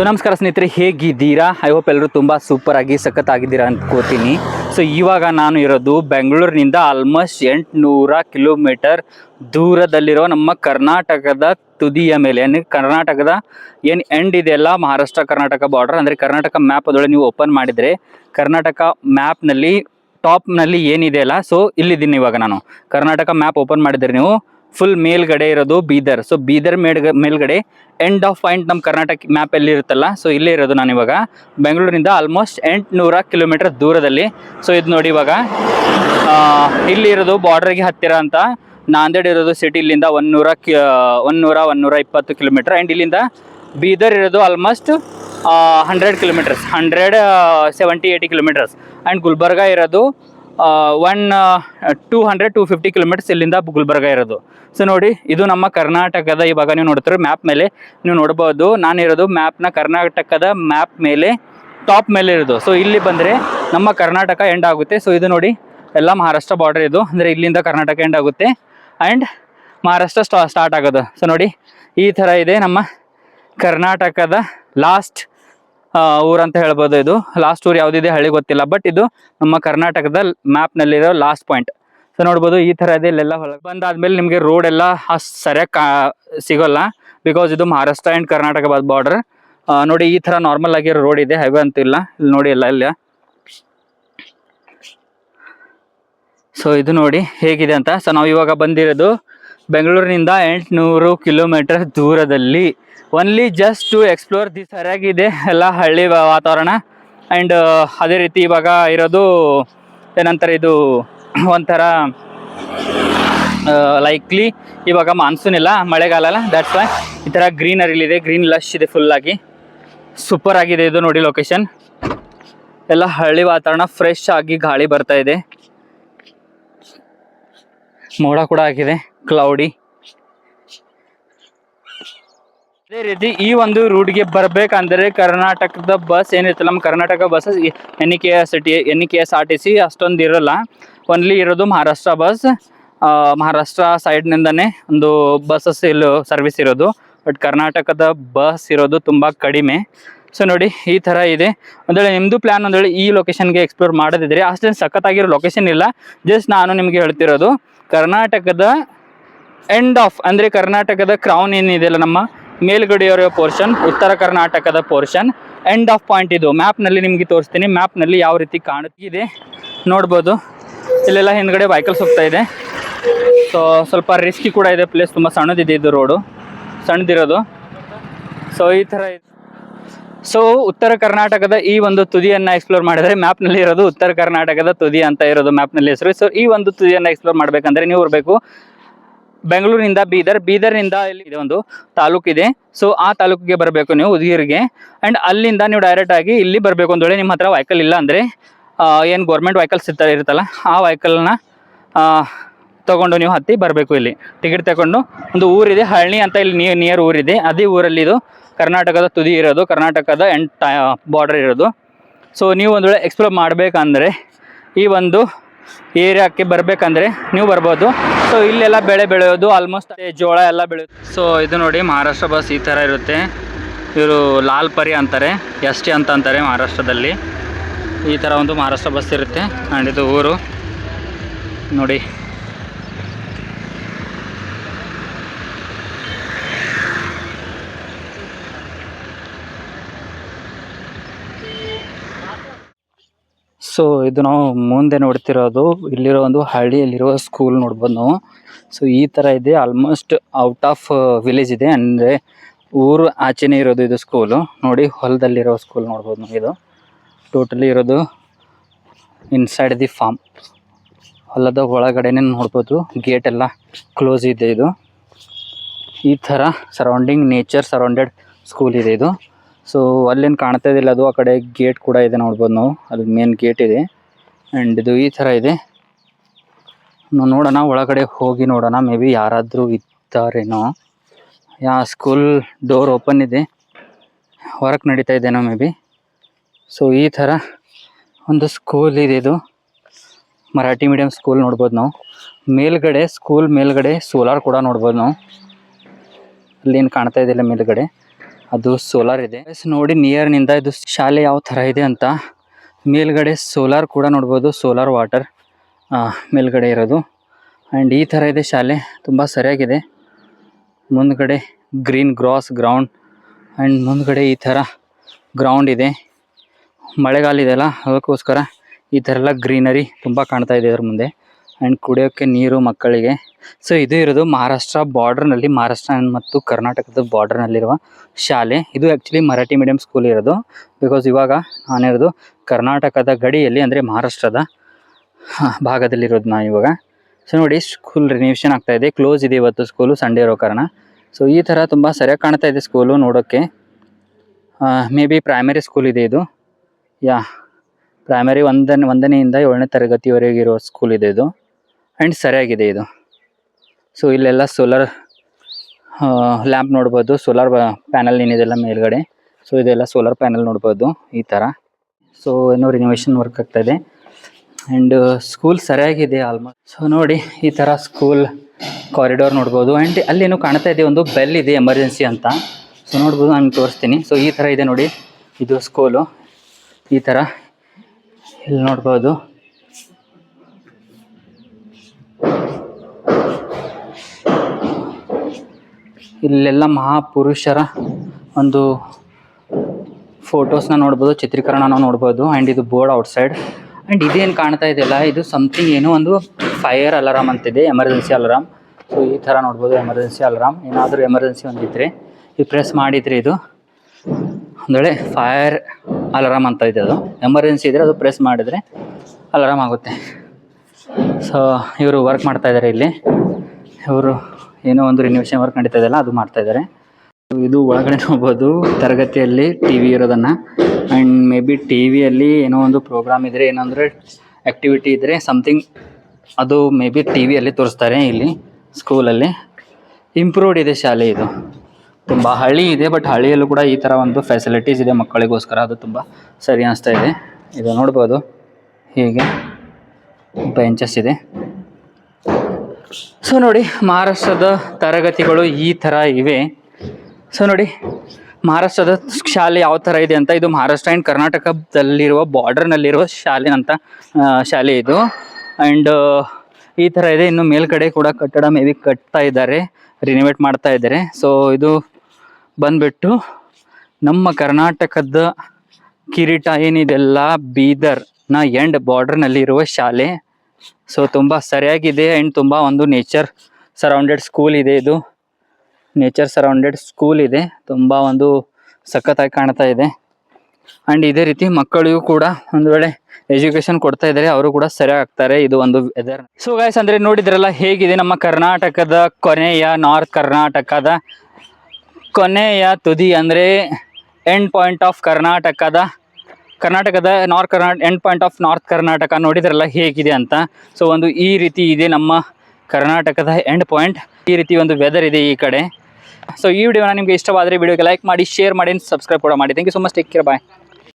So ನಮಸ್ಕಾರ ಸ್ನೇಹಿತರೆ, ಹೇಗಿದ್ದೀರಾ? ಐ ಹೋಪ್ ಎಲ್ಲರೂ ತುಂಬ ಸೂಪರ್ ಆಗಿ ಸಖತ್ತಾಗಿದ್ದೀರಾ ಅಂದ್ಕೋತೀನಿ ಸೊ ಇವಾಗ ನಾನು ಇರೋದು ಬೆಂಗಳೂರಿನಿಂದ ಆಲ್ಮೋಸ್ಟ್ ಎಂಟುನೂರ ಕಿಲೋಮೀಟರ್ ದೂರದಲ್ಲಿರೋ ನಮ್ಮ ಕರ್ನಾಟಕದ ತುದಿಯ ಮೇಲೆ, ಅಂದರೆ ಕರ್ನಾಟಕದ ಏನು ಎಂಡ್ ಇದೆಯಲ್ಲ ಮಹಾರಾಷ್ಟ್ರ, ಕರ್ನಾಟಕ ಬಾರ್ಡರ್ ಅಂದರೆ ಕರ್ನಾಟಕ ಮ್ಯಾಪ್ ಅದೊಳಗೆ ನೀವು ಓಪನ್ ಮಾಡಿದರೆ ಕರ್ನಾಟಕ ಮ್ಯಾಪ್ನಲ್ಲಿ ಟಾಪ್ನಲ್ಲಿ ಏನಿದೆಯಲ್ಲ ಸೊ ಇಲ್ಲಿದ್ದೀನಿ ಇವಾಗ ನಾನು. ಕರ್ನಾಟಕ ಮ್ಯಾಪ್ ಓಪನ್ ಮಾಡಿದರೆ ನೀವು ಫುಲ್ ಮೇಲ್ಗಡೆ ಇರೋದು ಬೀದರ್. ಸೊ ಬೀದರ್ ಮೇಲ್ಗ ಮೇಲ್ಗಡೆ ಎಂಡ್ ಆಫ್ ಪಾಯಿಂಟ್ ನಮ್ಮ ಕರ್ನಾಟಕ ಮ್ಯಾಪ್ ಅಲ್ಲಿ ಇರುತ್ತಲ್ಲ ಸೊ ಇಲ್ಲೇ ಇರೋದು ನಾನು ಇವಾಗ ಬೆಂಗಳೂರಿಂದ ಆಲ್ಮೋಸ್ಟ್ ಎಂಟುನೂರ ಕಿಲೋಮೀಟರ್ ದೂರದಲ್ಲಿ. ಸೊ ಇದು ನೋಡಿ ಇವಾಗ. ಇಲ್ಲಿ ಇರೋದು ಬಾರ್ಡ್ರಿಗೆ ಹತ್ತಿರ ಅಂತ. ನಾಂದೇಡ್ ಇರೋದು ಸಿಟಿ ಇಲ್ಲಿಂದ ಒನ್ನೂರ ಕಿ ಒಂದೂರ ಒಂದೂರ ಇಪ್ಪತ್ತು ಕಿಲೋಮೀಟರ್ ಆ್ಯಂಡ್ ಇಲ್ಲಿಂದ ಬೀದರ್ ಇರೋದು almost hundred kilometres hundred seventy eighty kilometres and Gulbarga ಇರೋದು one two hundred two fifty kilometres ಇಲ್ಲಿಂದ ಗುಲ್ಬರ್ಗ ಇರೋದು. ಸೊ ನೋಡಿ, ಇದು ನಮ್ಮ ಕರ್ನಾಟಕದ, ಇವಾಗ ನೀವು ನೋಡ್ತೀರ ಮ್ಯಾಪ್ ಮೇಲೆ ನೀವು ನೋಡ್ಬೋದು. ನಾನಿರೋದು ಮ್ಯಾಪ್ನ ಕರ್ನಾಟಕದ ಮ್ಯಾಪ್ ಮೇಲೆ ಟಾಪ್ ಮೇಲೆ ಇರೋದು. ಸೊ ಇಲ್ಲಿ ಬಂದರೆ ನಮ್ಮ ಕರ್ನಾಟಕ ಎಂಡ್ ಆಗುತ್ತೆ. ಸೊ ಇದು ನೋಡಿ, ಎಲ್ಲ ಮಹಾರಾಷ್ಟ್ರ ಬಾರ್ಡರ್ ಇದು. ಅಂದರೆ ಇಲ್ಲಿಂದ ಕರ್ನಾಟಕ ಎಂಡ್ ಆಗುತ್ತೆ. ಆ್ಯಂಡ್ ಮಹಾರಾಷ್ಟ್ರ ಸ್ಟಾ ಸ್ಟಾರ್ಟ್ ಆಗೋದು. ಸೊ ನೋಡಿ, ಈ ಥರ ಇದೆ ನಮ್ಮ ಕರ್ನಾಟಕದ ಲಾಸ್ಟ್ ಊರು ಅಂತ ಹೇಳ್ಬೋದು ಇದು. ಲಾಸ್ಟ್ ಊರು ಯಾವುದಿದೆ ಹಳ್ಳಿ ಗೊತ್ತಿಲ್ಲ ಬಟ್ ಇದು ನಮ್ಮ ಕರ್ನಾಟಕದ ಮ್ಯಾಪ್ನಲ್ಲಿರೋ ಲಾಸ್ಟ್ ಪಾಯಿಂಟ್ ಸೊ ನೋಡ್ಬೋದು ಈ ಥರ ಇದೆ, ಇಲ್ಲೆಲ್ಲ ಹೊರಗೆ ಬಂದಾದ್ಮೇಲೆ ನಿಮಗೆ ರೋಡ್ ಎಲ್ಲ ಸರಿಯಾಗಿ ಕಾ, ಸಿಗೋಲ್ಲ ಬಿಕಾಸ್ ಇದು ಮಹಾರಾಷ್ಟ್ರ ಆ್ಯಂಡ್ ಕರ್ನಾಟಕ ಬಾರ್ಡರ್ ನೋಡಿ ಈ ಥರ ನಾರ್ಮಲ್ ಆಗಿರೋ ರೋಡ್ ಇದೆ ಹೈವೇ ಅಂತಿಲ್ಲ ಇಲ್ಲಿ. ನೋಡಿ ಎಲ್ಲ ಇಲ್ಲ ಸೊ ಇದು ನೋಡಿ ಹೇಗಿದೆ ಅಂತ. ಸೊ ನಾವು ಇವಾಗ ಬಂದಿರೋದು ಬೆಂಗಳೂರಿನಿಂದ ಎಂಟುನೂರು ಕಿಲೋಮೀಟರ್ ದೂರದಲ್ಲಿ. Only just to explore the ಸರಿಯಾಗಿದೆ. ಎಲ್ಲ ಹಳ್ಳಿ ವಾತಾವರಣ. ಆ್ಯಂಡ್ ಅದೇ ರೀತಿ ಇವಾಗ ಇರೋದು ಏನಂತಾರೆ ಇದು ಒಂಥರ ಲೈಕ್ಲಿ ಇವಾಗ ಮಾನ್ಸೂನ್ ಇಲ್ಲ, ಮಳೆಗಾಲ ಅಲ್ಲ. ದ್ಯಾಟ್ಸ್ ವೈ ಈ ಥರ ಗ್ರೀನರಿಲಿದೆ ಗ್ರೀನ್ ಲಶ್ ಇದೆ ಫುಲ್ಲಾಗಿ ಸೂಪರ್ ಆಗಿದೆ ಇದು ನೋಡಿ ಲೊಕೇಶನ್ ಎಲ್ಲ ಹಳ್ಳಿ ವಾತಾವರಣ ಫ್ರೆಶ್ ಆಗಿ ಗಾಳಿ ಬರ್ತಾ ಇದೆ. ಮೋಡ ಕೂಡ ಆಗಿದೆ. ಕ್ಲೌಡಿ. ಅದೇ ರೀತಿ ಈ ಒಂದು ರೂಟ್ಗೆ ಬರಬೇಕಂದ್ರೆ ಕರ್ನಾಟಕದ ಬಸ್ ಏನಿರ್ತಲ್ಲ ನಮ್ಮ Karnataka bus N K S T N K S R T C ಅಷ್ಟೊಂದು ಇರೋಲ್ಲ. ಒನ್ಲಿ ಇರೋದು ಮಹಾರಾಷ್ಟ್ರ ಬಸ್ ಮಹಾರಾಷ್ಟ್ರ ಸೈಡ್ನಿಂದನೇ ಒಂದು ಬಸ್ಸಸ್ ಇಲ್ಲಿ ಸರ್ವಿಸ್ ಇರೋದು. ಬಟ್ ಕರ್ನಾಟಕದ ಬಸ್ ಇರೋದು ತುಂಬ ಕಡಿಮೆ. ಸೊ ನೋಡಿ, ಈ ಥರ ಇದೆ. ಒಂದೇಳೆ ನಿಮ್ಮದು ಪ್ಲ್ಯಾನ್ ಒಂದೇಳಿ ಈ ಲೊಕೇಶನ್ಗೆ ಎಕ್ಸ್ಪ್ಲೋರ್ ಮಾಡೋದಿದ್ರೆ ಅಷ್ಟೇನು ಸಖತ್ತಾಗಿರೋ ಲೊಕೇಶನ್ ಇಲ್ಲ. ಜಸ್ಟ್ ನಾನು ನಿಮಗೆ ಹೇಳ್ತಿರೋದು, ಕರ್ನಾಟಕದ ಎಂಡ್ ಆಫ್ ಅಂದರೆ ಕರ್ನಾಟಕದ ಕ್ರೌನ್ ಏನಿದೆಯಲ್ಲ ನಮ್ಮ ಮೇಲ್ಗಡೆ ಇರೋ ಪೋರ್ಷನ್ ಉತ್ತರ ಕರ್ನಾಟಕದ ಪೋರ್ಷನ್ ಎಂಡ್ ಆಫ್ ಪಾಯಿಂಟ್ ಇದು. ಮ್ಯಾಪ್ನಲ್ಲಿ ನಿಮಗೆ ತೋರಿಸ್ತೀನಿ. ಮ್ಯಾಪ್ನಲ್ಲಿ ಯಾವ ರೀತಿ ಕಾಣುತ್ತಿದೆ ನೋಡ್ಬೋದು. ಇಲ್ಲೆಲ್ಲ ಹಿಂದ್ಗಡೆ ವೆಹಿಕಲ್ಸ್ ಹೋಗ್ತಾ ಇದೆ. ಸೊ ಸ್ವಲ್ಪ ರಿಸ್ಕಿ ಕೂಡ ಇದೆ. ಪ್ಲೇಸ್ ತುಂಬ ಸಣ್ಣದಿದೆ ಇದು ರೋಡು ಸಣ್ಣದಿರೋದು. ಸೊ ಈ ಥರ ಸೊ ಉತ್ತರ ಕರ್ನಾಟಕದ ಈ ಒಂದು ತುದಿಯನ್ನು ಎಕ್ಸ್ಪ್ಲೋರ್ ಮಾಡಿದ್ರೆ ಮ್ಯಾಪ್ನಲ್ಲಿ ಇರೋದು ಉತ್ತರ ಕರ್ನಾಟಕದ ತುದಿ ಅಂತ ಇರೋದು ಮ್ಯಾಪ್ನಲ್ಲಿ ಹೆಸರು. ಸೊ ಈ ಒಂದು ತುದಿಯನ್ನು ಎಕ್ಸ್ಪ್ಲೋರ್ ಮಾಡಬೇಕಂದ್ರೆ ನೀವು ಬರಬೇಕು ಬೆಂಗಳೂರಿನಿಂದ ಬೀದರ್, ಬೀದರ್ನಿಂದ ಇಲ್ಲಿ ಇದೆ ಒಂದು ತಾಲೂಕು ಇದೆ. ಸೊ ಆ ತಾಲೂಕಿಗೆ ಬರಬೇಕು ನೀವು ಉದಗಿರಿಗೆ. ಆ್ಯಂಡ್ ಅಲ್ಲಿಂದ ನೀವು ಡೈರೆಕ್ಟ್ ಆಗಿ ಇಲ್ಲಿ ಬರಬೇಕು ಒಂದು ವೇಳೆ ನಿಮ್ಮ ಹತ್ರ ವೆಹಿಕಲ್ ಇಲ್ಲ ಅಂದರೆ ಏನು ಗೌರ್ಮೆಂಟ್ ವೆಹಿಕಲ್ಸ್ ಇರ್ತಾರೆ ಇರುತ್ತಲ್ಲ, ಆ ವೆಹಿಕಲ್ನ ತಗೊಂಡು ನೀವು ಹತ್ತಿ ಬರಬೇಕು ಇಲ್ಲಿ. ಟಿಕೆಟ್ ತಗೊಂಡು ಒಂದು ಊರಿದೆ, ಹಳ್ಳಿ ಅಂತ ಇಲ್ಲಿ ನಿಯರ್ ನಿಯರ್ ಊರಿದೆ. ಅದೇ ಊರಲ್ಲಿ ಇದು ಕರ್ನಾಟಕದ ತುದಿ ಇರೋದು, ಕರ್ನಾಟಕದ ಎಂಟ್ ಬಾರ್ಡರ್ ಇರೋದು. ಸೊ ನೀವು ಒಂದು ವೇಳೆ ಎಕ್ಸ್ಪ್ಲೋರ್ ಮಾಡಬೇಕಂದ್ರೆ ಈ ಒಂದು ಏರಿಯಾಕ್ಕೆ ಬರಬೇಕಂದ್ರೆ ನೀವು ಬರ್ಬೋದು. ಸೊ ಇಲ್ಲೆಲ್ಲ ಬೆಳೆ ಬೆಳೆಯೋದು ಆಲ್ಮೋಸ್ಟ್ ಜೋಳ ಎಲ್ಲ ಬೆಳೆಯೋದು ಸೊ ಇದು ನೋಡಿ ಮಹಾರಾಷ್ಟ್ರ ಬಸ್ ಈ ಥರ ಇರುತ್ತೆ. ಇವರು ಲಾಲ್ ಪರಿ ಅಂತಾರೆ, ಎಸ್ ಟಿ ಅಂತ ಅಂತಾರೆ ಮಹಾರಾಷ್ಟ್ರದಲ್ಲಿ. ಈ ಥರ ಒಂದು ಮಹಾರಾಷ್ಟ್ರ ಬಸ್ ಇರುತ್ತೆ. ಆ್ಯಂಡ್ ಇದು ಊರು. ನೋಡಿ. ಸೊ ಇದು ನಾವು ಮುಂದೆ ನೋಡ್ತಿರೋದು ಇಲ್ಲಿರೋ ಒಂದು ಹಳ್ಳಿಯಲ್ಲಿರುವ ಸ್ಕೂಲ್ ನೋಡ್ಬೋದು ನಾವು. ಸೊ ಈ ಥರ ಇದೆ. ಆಲ್ಮೋಸ್ಟ್ ಔಟ್ ಆಫ್ ವಿಲೇಜ್ ಇದೆ. ಅಂದರೆ ಊರು ಆಚೆನೇ ಇರೋದು ಇದು ಸ್ಕೂಲು ನೋಡಿ, ಹೊಲದಲ್ಲಿರೋ ಸ್ಕೂಲ್ ನೋಡ್ಬೋದು ನಾವು ಇದು. ಟೋಟಲಿ ಇರೋದು ಇನ್ಸೈಡ್ ದಿ ಫಾರ್ಮ್ ಹೊಲದ ಒಳಗಡೆನೇ ನೋಡ್ಬೋದು. ಗೇಟ್ ಎಲ್ಲ ಕ್ಲೋಸ್ ಇದೆ ಇದು. ಈ ಥರ ಸರೌಂಡಿಂಗ್ ನೇಚರ್ ಸರೌಂಡೆಡ್ ಸ್ಕೂಲ್ ಇದೆ ಇದು. ಸೊ ಅಲ್ಲೇನು ಕಾಣ್ತಾ ಇದಿಲ್ಲ ಅದು ಆ ಕಡೆ ಗೇಟ್ ಕೂಡ ಇದೆ ನೋಡ್ಬೋದು ನಾವು. ಅಲ್ಲಿ ಮೇನ್ ಗೇಟ್ ಇದೆ. ಆ್ಯಂಡ್ ಇದು ಈ ಥರ ಇದೆ. ನೋಡೋಣ, ಒಳಗಡೆ ಹೋಗಿ ನೋಡೋಣ. ಮೇ ಬಿ ಯಾರಾದರೂ ಇದ್ದಾರೇನೋ. ಯಾ ಸ್ಕೂಲ್ ಡೋರ್ ಓಪನ್ ಇದೆ. ವರ್ಕ್ ನಡೀತಾ ಇದೆನೋ ಮೇ ಬಿ ಸೊ ಈ ಥರ ಒಂದು ಸ್ಕೂಲ್ ಇದೆ ಇದು. ಮರಾಠಿ ಮೀಡಿಯಂ ಸ್ಕೂಲ್ ನೋಡ್ಬೋದು ನಾವು. ಮೇಲ್ಗಡೆ ಸ್ಕೂಲ್ ಮೇಲ್ಗಡೆ ಸೋಲಾರ್ ಕೂಡ ನೋಡ್ಬೋದು ನಾವು. ಅಲ್ಲೇನು ಕಾಣ್ತಾ ಇದ್ದಿಲ್ಲ ಮೇಲ್ಗಡೆ. ಅದು ಸೋಲಾರ್ ಇದೆ. ನೋಡಿ ನೋಡಿ ನಿಯರ್ನಿಂದ ಇದು ಶಾಲೆ ಯಾವ ತರ ಇದೆ ಅಂತ. ಮೇಲ್ಗಡೆ ಸೋಲಾರ್ ಕೂಡ ನೋಡ್ಬೋದು ಸೋಲಾರ್ ವಾಟರ್ ಮೇಲ್ಗಡೆ ಇರೋದು. ಆ್ಯಂಡ್ ಈ ಥರ ಇದೆ ಶಾಲೆ, ತುಂಬ ಸರಿಯಾಗಿದೆ. ಮುಂದ್ಗಡೆ ಗ್ರೀನ್ ಗ್ರಾಸ್ ಗ್ರೌಂಡ್ ಆ್ಯಂಡ್ ಮುಂದ್ಗಡೆ ಈ ಥರ ಗ್ರೌಂಡ್ ಇದೆ. ಮಳೆಗಾಲ ಇದೆಯಲ್ಲ ಅದಕ್ಕೋಸ್ಕರ ಈ ಥರ ಎಲ್ಲ ಗ್ರೀನರಿ ತುಂಬ ಕಾಣ್ತಾ ಇದೆ ಇದ್ರ ಮುಂದೆ. ಆ್ಯಂಡ್ ಕುಡಿಯೋಕ್ಕೆ ನೀರು ಮಕ್ಕಳಿಗೆ. ಸೊ ಇದು ಇರೋದು ಮಹಾರಾಷ್ಟ್ರ ಬಾರ್ಡರ್ನಲ್ಲಿ ಮಹಾರಾಷ್ಟ್ರ ಮತ್ತು ಕರ್ನಾಟಕದ ಬಾರ್ಡರ್ನಲ್ಲಿರುವ ಶಾಲೆ. ಇದು ಆ್ಯಕ್ಚುಲಿ ಮರಾಠಿ ಮೀಡಿಯಂ ಸ್ಕೂಲ್ ಇರೋದು. ಬಿಕಾಸ್ ಇವಾಗ ನಾನಿರೋದು ಕರ್ನಾಟಕದ ಗಡಿಯಲ್ಲಿ, ಅಂದರೆ ಮಹಾರಾಷ್ಟ್ರದ ಭಾಗದಲ್ಲಿರೋದು ನಾನು ಇವಾಗ. ಸೊ ನೋಡಿ ಸ್ಕೂಲ್ ರಿನಿವೇಷನ್ ಆಗ್ತಾ ಇದೆ. ಕ್ಲೋಸ್ ಇದೆ ಇವತ್ತು ಸ್ಕೂಲು ಸಂಡೇ ಇರೋ ಕಾರಣ. ಸೊ ಈ ಥರ ತುಂಬ ಸರಿಯಾಗಿ ಕಾಣ್ತಾ ಇದೆ ಸ್ಕೂಲು ನೋಡೋಕ್ಕೆ ಮೇ ಬಿ ಪ್ರೈಮರಿ ಸ್ಕೂಲ್ ಇದೆ ಇದು. ಯಾ ಪ್ರೈಮರಿ ಒಂದನೇ, ಒಂದನೆಯಿಂದ ಏಳನೇ ತರಗತಿವರೆಗಿರೋ ಸ್ಕೂಲ್ ಇದೆ ಇದು. ಆ್ಯಂಡ್ ಸರಿಯಾಗಿದೆ ಇದು. ಸೊ ಇಲ್ಲೆಲ್ಲ ಸೋಲಾರ್ ಲ್ಯಾಂಪ್ ನೋಡ್ಬೋದು ಸೋಲಾರ್ ಪ್ಯಾನಲ್ ಏನಿದೆಲ್ಲ ಮೇಲ್ಗಡೆ. ಸೊ ಇದೆಲ್ಲ ಸೋಲಾರ್ ಪ್ಯಾನಲ್ ನೋಡ್ಬೋದು, ಈ ಥರ ಸೊ ಏನೋ ರಿನೋವೇಷನ್ ವರ್ಕ್ ಆಗ್ತಾ ಇದೆ. ಆ್ಯಂಡ್ ಸ್ಕೂಲ್ ಸರಿಯಾಗಿದೆ ಆಲ್ಮೋಸ್ಟ್ ಸೊ ನೋಡಿ, ಈ ಥರ ಸ್ಕೂಲ್ ಕಾರಿಡೋರ್ ನೋಡ್ಬೋದು. ಆ್ಯಂಡ್ ಅಲ್ಲೇನು ಕಾಣ್ತಾ ಇದೆ, ಒಂದು ಬೆಲ್ ಇದೆ ಎಮರ್ಜೆನ್ಸಿ ಅಂತ. ಸೊ ನೋಡ್ಬೋದು, ನಾನು ತೋರಿಸ್ತೀನಿ. ಸೊ ಈ ಥರ ಇದೆ ನೋಡಿ, ಇದು ಸ್ಕೂಲು ಈ ಥರ ಇಲ್ಲಿ ನೋಡ್ಬೋದು. ಇಲ್ಲೆಲ್ಲ ಮಹಾಪುರುಷರ ಒಂದು ಫೋಟೋಸ್ನ ನೋಡ್ಬೋದು ಚಿತ್ರೀಕರಣ ನಾವು ನೋಡ್ಬೋದು. ಆ್ಯಂಡ್ ಇದು ಬೋರ್ಡ್ ಔಟ್ಸೈಡ್ ಆ್ಯಂಡ್ ಇದೇನು ಕಾಣ್ತಾ ಇದೆಯಲ್ಲ, ಇದು ಸಮಥಿಂಗ್ ಏನೋ ಒಂದು ಫೈರ್ ಅಲಾರಾಮ್ ಅಂತಿದೆ ಎಮರ್ಜೆನ್ಸಿ ಅಲಾರಾಮ್ ಸೊ ಈ ಥರ ನೋಡ್ಬೋದು ಎಮರ್ಜೆನ್ಸಿ ಅಲಾರಾಮ್ ಏನಾದರೂ ಎಮರ್ಜೆನ್ಸಿ ಒಂದಿದ್ರೆ, ಈ ಪ್ರೆಸ್ ಮಾಡಿದರೆ ಇದು ಒಂದೊಳ್ಳೆ ಫೈರ್ ಅಲಾರಾಮ್ ಅಂತ ಇದೆ ಅದು. ಎಮರ್ಜೆನ್ಸಿ ಇದ್ದರೆ ಅದು ಪ್ರೆಸ್ ಮಾಡಿದರೆ ಅಲಾರಾಮ್ ಆಗುತ್ತೆ. ಸೊ ಇವರು ವರ್ಕ್ ಮಾಡ್ತಾ ಇದ್ದಾರೆ ಇಲ್ಲಿ. ಇವರು ಏನೋ ಒಂದು ರಿನೋವೇಷನ್ ವರ್ಕ್ ನಡೀತಾ ಇದೆಯಲ್ಲ ಅದು ಮಾಡ್ತಾ ಇದ್ದಾರೆ. ಇದು ಒಳಗಡೆ ನೋಡ್ಬೋದು, ತರಗತಿಯಲ್ಲಿ ಟಿ ವಿ ಇರೋದನ್ನು. ಆ್ಯಂಡ್ ಮೇ ಬಿ ಟಿ ವಿಯಲ್ಲಿ ಏನೋ ಒಂದು ಪ್ರೋಗ್ರಾಮ್ ಇದ್ದರೆ ಏನಂದರೆ ಆ್ಯಕ್ಟಿವಿಟಿ ಇದ್ದರೆ ಸಮಥಿಂಗ್ ಅದು ಮೇ ಬಿ ಟಿ ವಿಯಲ್ಲಿ ತೋರಿಸ್ತಾರೆ ಇಲ್ಲಿ ಸ್ಕೂಲಲ್ಲಿ ಇಂಪ್ರೂವ್ಡ್ ಇದೆ ಶಾಲೆ ಇದು. ತುಂಬ ಹಳ್ಳಿ ಇದೆ ಬಟ್ ಹಳ್ಳಿಯಲ್ಲೂ ಕೂಡ ಈ ಥರ ಒಂದು ಫೆಸಿಲಿಟೀಸ್ ಇದೆ ಮಕ್ಕಳಿಗೋಸ್ಕರ. ಅದು ತುಂಬ ಸರಿ ಅನಿಸ್ತಾ ಇದೆ. ಇದು ನೋಡ್ಬೋದು, ಹೀಗೆ ಬೆಂಚಸ್ ಇದೆ. ಸೊ ನೋಡಿ, ಮಹಾರಾಷ್ಟ್ರದ ತರಗತಿಗಳು ಈ ಥರ ಇವೆ. ಸೊ ನೋಡಿ, ಮಹಾರಾಷ್ಟ್ರದ ಶಾಲೆ ಯಾವ ಥರ ಇದೆ ಅಂತ, ಇದು ಮಹಾರಾಷ್ಟ್ರ ಆ್ಯಂಡ್ ಕರ್ನಾಟಕದಲ್ಲಿರುವ ಬಾರ್ಡರ್ನಲ್ಲಿರುವ ಶಾಲೆ ಅಂತ ಶಾಲೆ ಇದು. ಆ್ಯಂಡ್ ಈ ಥರ ಇದೆ. ಇನ್ನು ಮೇಲ್ಗಡೆ ಕೂಡ ಕಟ್ಟಡ ಮೇ ಬಿ ಕಟ್ತಾ ಇದ್ದಾರೆ ರಿನೋವೇಟ್ ಮಾಡ್ತಾ ಇದ್ದಾರೆ. ಸೊ ಇದು ಬಂದ್ಬಿಟ್ಟು ನಮ್ಮ ಕರ್ನಾಟಕದ ಕಿರೀಟ ಏನಿದೆಲ್ಲ ಬೀದರ್ನ ಎಂಡ್ ಬಾರ್ಡರ್ನಲ್ಲಿರುವ ಶಾಲೆ. ಸೊ ತುಂಬ ಸರಿಯಾಗಿದೆ ಆ್ಯಂಡ್ ತುಂಬ ಒಂದು ನೇಚರ್ ಸರೌಂಡೆಡ್ ಸ್ಕೂಲ್ ಇದೆ ಇದು. ನೇಚರ್ ಸರೌಂಡೆಡ್ ಸ್ಕೂಲ್ ಇದೆ. ತುಂಬ ಒಂದು ಸಖತ್ತಾಗಿ ಕಾಣ್ತಾ ಇದೆ. ಆ್ಯಂಡ್ ಇದೇ ರೀತಿ ಮಕ್ಕಳಿಗೂ ಕೂಡ ಒಂದು ವೇಳೆ ಎಜುಕೇಶನ್ ಕೊಡ್ತಾ ಇದ್ದಾರೆ ಅವರು ಕೂಡ ಸರಿಯಾಗಿ ಆಗ್ತಾರೆ. ಇದು ಒಂದು ವೆದರ್ ಸೊ ಗಾಯ್ಸ್ ಅಂದರೆ ನೋಡಿದ್ರಲ್ಲ ಹೇಗಿದೆ ನಮ್ಮ ಕರ್ನಾಟಕದ ಕೊನೆಯ ನಾರ್ತ್ ಕರ್ನಾಟಕದ ಕೊನೆಯ ತುದಿ ಅಂದರೆ ಎಂಡ್ ಪಾಯಿಂಟ್ ಆಫ್ ಕರ್ನಾಟಕದ ಕರ್ನಾಟಕದ north Karnataka end point of north Karnataka ನೋಡಿದ್ರಲ್ಲ ಹೇಗಿದೆ ಅಂತ. ಸೊ ಒಂದು ಈ ರೀತಿ ಇದೆ ನಮ್ಮ ಕರ್ನಾಟಕದ ಎಂಡ್ ಪಾಯಿಂಟ್ ಈ ರೀತಿ ಒಂದು ವೆದರ್ ಇದೆ ಈ ಕಡೆ. ಸೊ ಈ ವಿಡಿಯೋನ ನಿಮಗೆ ಇಷ್ಟವಾದರೆ ವಿಡಿಯೋಗೆ ಲೈಕ್ ಮಾಡಿ ಶೇರ್ ಮಾಡಿ ಸಬ್ಸ್ಕ್ರೈಬ್ ಕೂಡ ಮಾಡಿ. Thank you so much take care bye